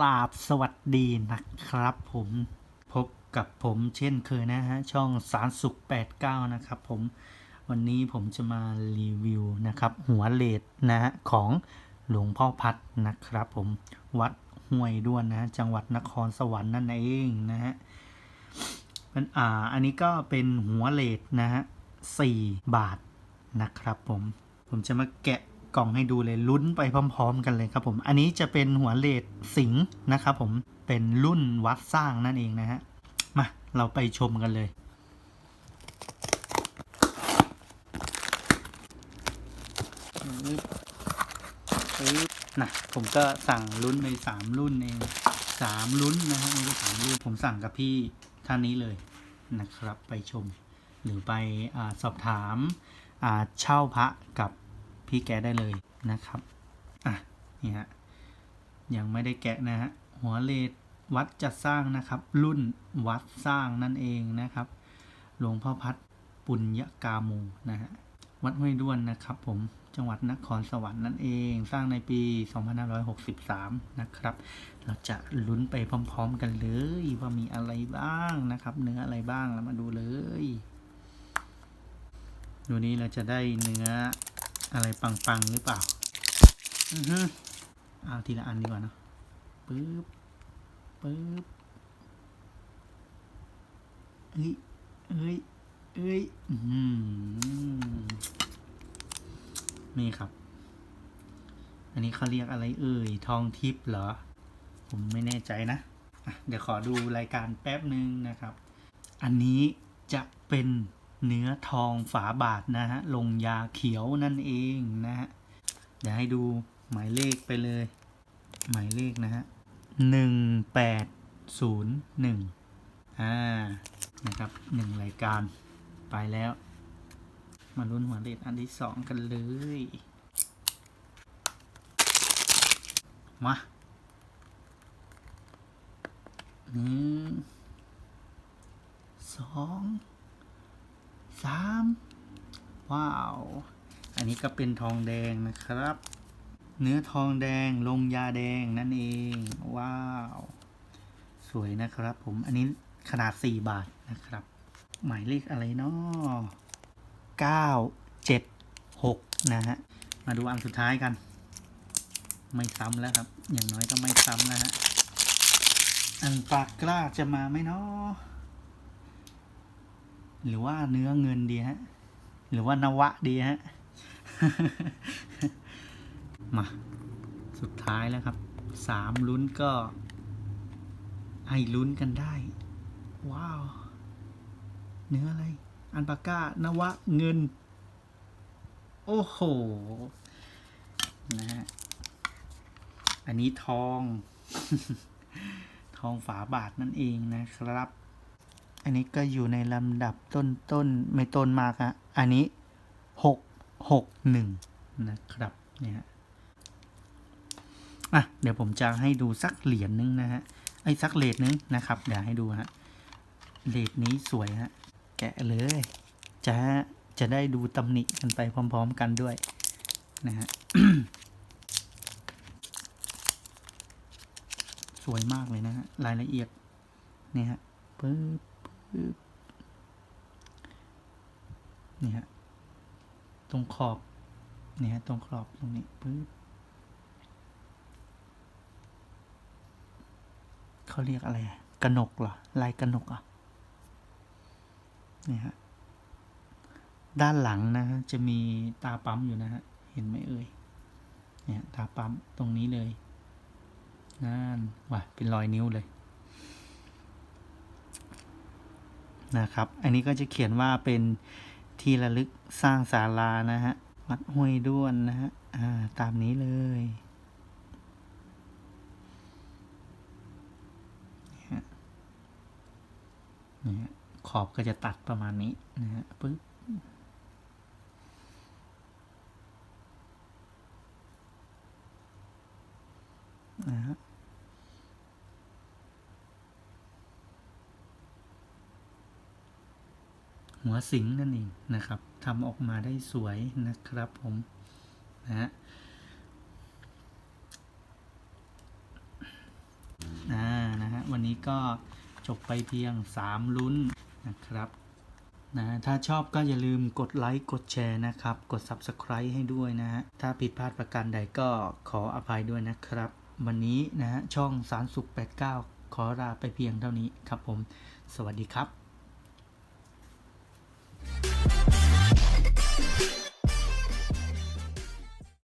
ราบสวัสดีนะครับผมพบกับผมเช่นเคยนะฮะ ช่องสารสุข 89 นะครับผมวันนี้ผมจะมารีวิวนะครับ หัวเลดนะฮะ ของหลวงพ่อพัดนะครับผมวัดห้วยด้วนนะ จังหวัดนครสวรรค์นั่นเองนะฮะมันอ่าอันนี้ก็เป็นหัวเลดนะฮะสี่บาทนะครับผมผมจะมาแกะ กล่องให้ดูเลยลุ้นไปพร้อม ๆ กันเลยครับผม อันนี้จะเป็นหัวเลดสิงห์นะครับผมเป็นรุ่นวัดสร้างนั่นเองนะฮะมาเราไปชมกันเลย นะผมก็สั่งรุ่นไปสามรุ่นเองสามรุ่นนะฮะไม่ใช่สามรุ่นผมสั่งกับพี่ท่านนี้เลยนะครับไปชม หรือไปอสอบถามเช่าพระกับ พี่แกะได้เลยนะครับ อะ นี่ฮะ ยังไม่ได้แกะนะฮะ หัวเลดวัดจัดสร้างนะครับ รุ่นวัดสร้างนั่นเองนะครับ หลวงพ่อพัดปุญญกามูนะฮะ วัดห้วยด้วนนะครับผม จังหวัดนครสวรรค์นั่นเอง สร้างในปี 2563 นะครับ เราจะลุ้นไปพร้อมๆกันเลย ว่ามีอะไรบ้างนะครับ เนื้ออะไรบ้างเรามาดูเลย ดูนี้เราจะได้เนื้อ อะไรปังๆหรือเปล่า อือฮึเอาทีละอันดีกว่านะปึ๊บปึ๊บเฮ้ยเฮ้ยเอ้ยอืมนี่ครับ อันนี้เขาเรียกอะไรเอ่ย ทองทิพย์เหรอ ผมไม่แน่ใจนะะเดี๋ยวขอดูรายการแป๊บหนึ่งนะครับ อันนี้จะเป็น เนื้อทองฝาบาทนะฮะ ลงยาเขียวนั่นเองนะฮะ เดี๋ยวให้ดูหมายเลขไปเลย หมายเลขนะฮะหนึ่งแปดศูนย์หนึ่งอ่า นะครับหนึ่งรายการไปแล้ว มาลุ้นหัวเลขอันที่สองกันเลย มาหนึ่งสอง สามว้าว อันนี้ก็เป็นทองแดงนะครับ เนื้อทองแดงลงยาแดงนั่นเอง ว้าว สวยนะครับผม อันนี้ขนาด 4 บาทนะครับ หมายเลขอะไรเนาะ9 7 6นะฮะ มาดูอันสุดท้ายกัน ไม่ซ้ำแล้วครับ อย่างน้อยก็ไม่ซ้ำนะฮะ อันปากกล้าจะมาไหมเนาะ หรือว่าเนื้อเงินดีฮะ หรือว่านวะดีฮะ มา สุดท้ายแล้วครับ สามลุ้นก็ให้ลุ้นกันได้ ว้าว เนื้ออะไร อันปาก้านวะเงิน โอ้โห นะฮะ อันนี้ทอง ทองฝาบาทนั่นเองนะครับ อันนี้ก็อยู่ในลำดับต้นต้นไม่ต้นมากอะอันนี้หกหกหนึ่งนะครับเนี่ยฮะอะเดี๋ยวผมจะให้ดูสักเหรียญนึงนะฮะไอ้สักเลทนึงนะครับ เดี๋ยวให้ดูฮะเลทนี้สวยฮะแกะเลย จะจะได้ดูตำหนิกันไปพร้อม ๆ กันด้วยนะฮะสวยมากเลยนะฮะรายละเอียดเนี่ยฮะปึ๊บ นี่ฮะ ตรงขอบ นี่ฮะ ตรงขอบตรงนี้ปึ๊บเขาเรียกอะไร กระหนกเหรอ ลายกระหนกอะ นี่ฮะ ด้านหลังนะฮะจะมีตาปั๊มอยู่นะฮะ เห็นไหมเอ่ย เนี่ย ตาปั๊มตรงนี้เลยนั่นว่ะ เป็นรอยนิ้วเลย นะครับ อันนี้ก็จะเขียนว่าเป็นที่ระลึกสร้างศาลานะฮะวัดห้วยด้วนนะฮะอ่าตามนี้เลยนี่ฮะเนี่ยขอบก็จะตัดประมาณนี้นะฮะปึ๊บนะฮะ หัวสิงนั่นเองนะครับทำออกมาได้สวยนะครับผมนะฮะวันี้ก็จบไปเพียง 3 ลุ้นนะครับนะถ้าชอบก็อย่าลืมกดไลค์กดแชร์นะครับ กด Subscribe ให้ด้วยนะฮะ ถ้าผิดพลาดประการใดก็ขออภัยด้วยนะครับ วันนี้นะฮะช่องสารสุข 89 ขอลาไปเพียงเท่านี้ครับผม สวัสดีครับ